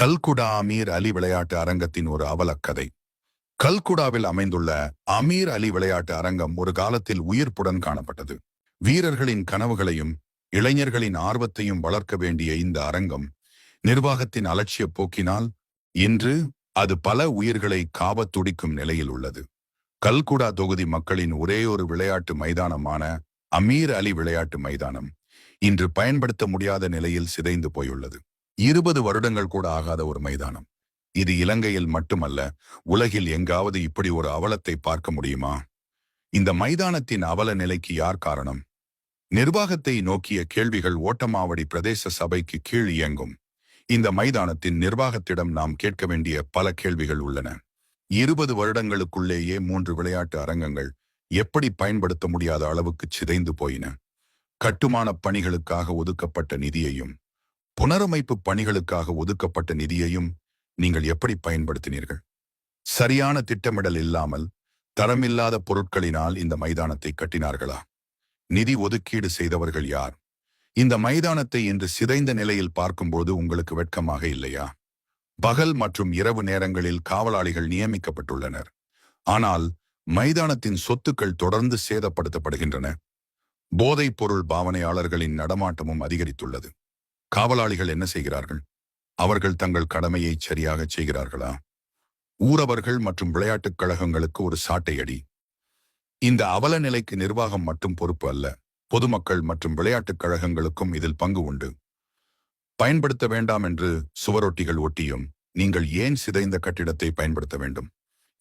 கல்குடா அமீர் அலி விளையாட்டு அரங்கத்தின் ஒரு அவலக்கதை. கல்குடாவில் அமைந்துள்ள அமீர் அலி விளையாட்டு அரங்கம் ஒரு காலத்தில் உயிர்ப்புடன் காணப்பட்டது. வீரர்களின் கனவுகளையும் இளைஞர்களின் ஆர்வத்தையும் வளர்க்க வேண்டிய இந்த அரங்கம் நிர்வாகத்தின் அலட்சிய போக்கினால் இன்று அது பல உயிர்களை காவத் துடிக்கும் நிலையில் உள்ளது. கல்குடா தொகுதி மக்களின் ஒரே ஒரு விளையாட்டு மைதானமான அமீர் அலி விளையாட்டு மைதானம் இன்று பயன்படுத்த முடியாத நிலையில் சிதைந்து போயுள்ளது. இருபது வருடங்கள் கூட ஆகாத ஒரு மைதானம். இது இலங்கையில் மட்டுமல்ல உலகில் எங்காவது இப்படி ஒரு அவலத்தை பார்க்க முடியுமா? இந்த மைதானத்தின் அவல நிலைக்கு யார் காரணம்? நிர்வாகத்தை நோக்கிய கேள்விகள் ஓட்டமாவடி பிரதேச சபைக்கு கீழ் இயங்கும். இந்த மைதானத்தின் நிர்வாகத்திடம் நாம் கேட்க வேண்டிய பல கேள்விகள் உள்ளன. இருபது வருடங்களுக்குள்ளேயே மூன்று விளையாட்டு அரங்கங்கள் எப்படி பயன்படுத்த முடியாத அளவுக்கு சிதைந்து போயின? கட்டுமானப் பணிகளுக்காக ஒதுக்கப்பட்ட நிதியையும் புனரமைப்பு பணிகளுக்காக ஒதுக்கப்பட்ட நிதியையும் நீங்கள் எப்படி பயன்படுத்தினீர்கள்? சரியான திட்டமிடல் இல்லாமல் தரமில்லாத பொருட்களினால் இந்த மைதானத்தை கட்டினார்களா? நிதி ஒதுக்கீடு செய்தவர்கள் யார்? இந்த மைதானத்தை இன்று சிதைந்த நிலையில் பார்க்கும்போது உங்களுக்கு வெட்கமாக இல்லையா? பகல் மற்றும் இரவு நேரங்களில் காவலாளிகள் நியமிக்கப்பட்டுள்ளனர். ஆனால் மைதானத்தின் சொத்துக்கள் தொடர்ந்து சேதப்படுத்தப்படுகின்றன. போதைப் பொருள் பாவனையாளர்களின் நடமாட்டமும் அதிகரித்துள்ளது. காவலாளிகள் என்ன செய்கிறார்கள்? அவர்கள் தங்கள் கடமையை சரியாக செய்கிறார்களா? ஊரவர்கள் மற்றும் விளையாட்டுக் கழகங்களுக்கு ஒரு சாட்டை அடி இந்த அவல நிலைக்கு நிர்வாகம் மட்டும் பொறுப்பு அல்ல. பொதுமக்கள் மற்றும் விளையாட்டுக் கழகங்களுக்கும் இதில் பங்கு உண்டு. பயன்படுத்த வேண்டாம் என்று சுவரொட்டிகள் ஒட்டியும் நீங்கள் ஏன் சிதைந்த கட்டிடத்தை பயன்படுத்த வேண்டும்?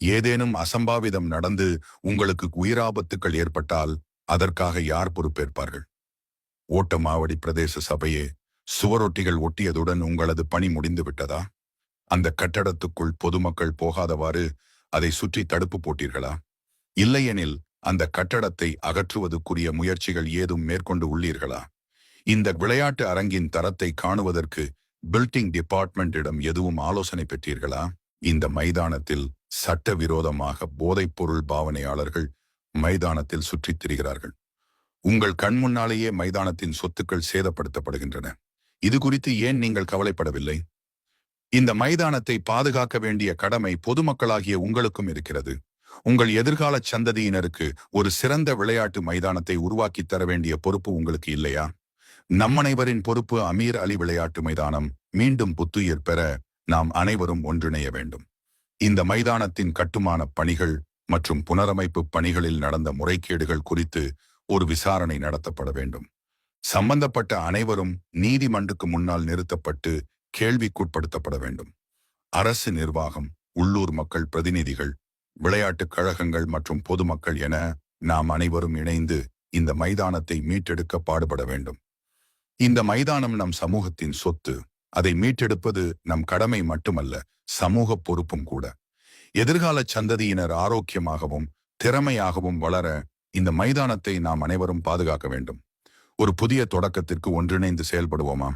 ஏதேனும் அசம்பாவிதம் நடந்து உங்களுக்கு உயிராபத்துக்கள் ஏற்பட்டால் அதற்காக யார் பொறுப்பேற்பார்கள்? ஓட்டமாவடி பிரதேச சபையே சுவரொட்டிகள் ஒட்டியதுடன் உங்களது பணி முடிந்து விட்டதா அந்த கட்டடத்துக்குள் பொதுமக்கள் போகாதவாறு அதை சுற்றி தடுப்பு போட்டீர்களா? இல்லையெனில் அந்த கட்டடத்தை அகற்றுவதற்குரிய முயற்சிகள் ஏதும் மேற்கொண்டு உள்ளீர்களா? இந்த விளையாட்டு அரங்கின் தரத்தை காணுவதற்கு பில்டிங் டிபார்ட்மெண்டிடம் எதுவும் ஆலோசனை பெற்றீர்களா? இந்த மைதானத்தில் சட்டவிரோதமாக போதைப்பொருள் பாவனையாளர்கள் மைதானத்தில் சுற்றித் திரிகிறார்கள். உங்கள் கண் முன்னாலேயே மைதானத்தின் சொத்துக்கள் சேதப்படுத்தப்படுகின்றன. இது குறித்து ஏன் நீங்கள் கவலைப்படவில்லை? இந்த மைதானத்தை பாதுகாக்க வேண்டிய கடமை பொதுமக்களாகிய உங்களுக்கும் இருக்கிறது. உங்கள் எதிர்கால சந்ததியினருக்கு ஒரு சிறந்த விளையாட்டு மைதானத்தை உருவாக்கி தர வேண்டிய பொறுப்பு உங்களுக்கு இல்லையா? நம்மனைவரின் பொறுப்பு அமீர் அலி விளையாட்டு மைதானம். மீண்டும் புத்துயிர் பெற நாம் அனைவரும் ஒன்றிணைய வேண்டும். இந்த மைதானத்தின் கட்டுமான பணிகள் மற்றும் புனரமைப்பு பணிகளில் நடந்த முறைகேடுகள் குறித்து ஒரு விசாரணை நடத்தப்பட வேண்டும். சம்பந்தப்பட்ட அனைவரும் நீதிமன்றுக்கு முன்னால் நிறுத்தப்பட்டு கேள்விக்குட்படுத்தப்பட வேண்டும். அரசு நிர்வாகம் உள்ளூர் மக்கள் பிரதிநிதிகள் விளையாட்டுக் கழகங்கள் மற்றும் பொதுமக்கள் என நாம் அனைவரும் இணைந்து இந்த மைதானத்தை மீட்டெடுக்க பாடுபட வேண்டும். இந்த மைதானம் நம் சமூகத்தின் சொத்து. அதை மீட்டெடுப்பது நம் கடமை மட்டுமல்ல சமூக பொறுப்பும் கூட. எதிர்கால சந்ததியினர் ஆரோக்கியமாகவும் திறமையாகவும் வளர இந்த மைதானத்தை நாம் அனைவரும் பாதுகாக்க வேண்டும். ஒரு புதிய தொடக்கத்திற்கு ஒன்றிணைந்து செயல்படுவோமா?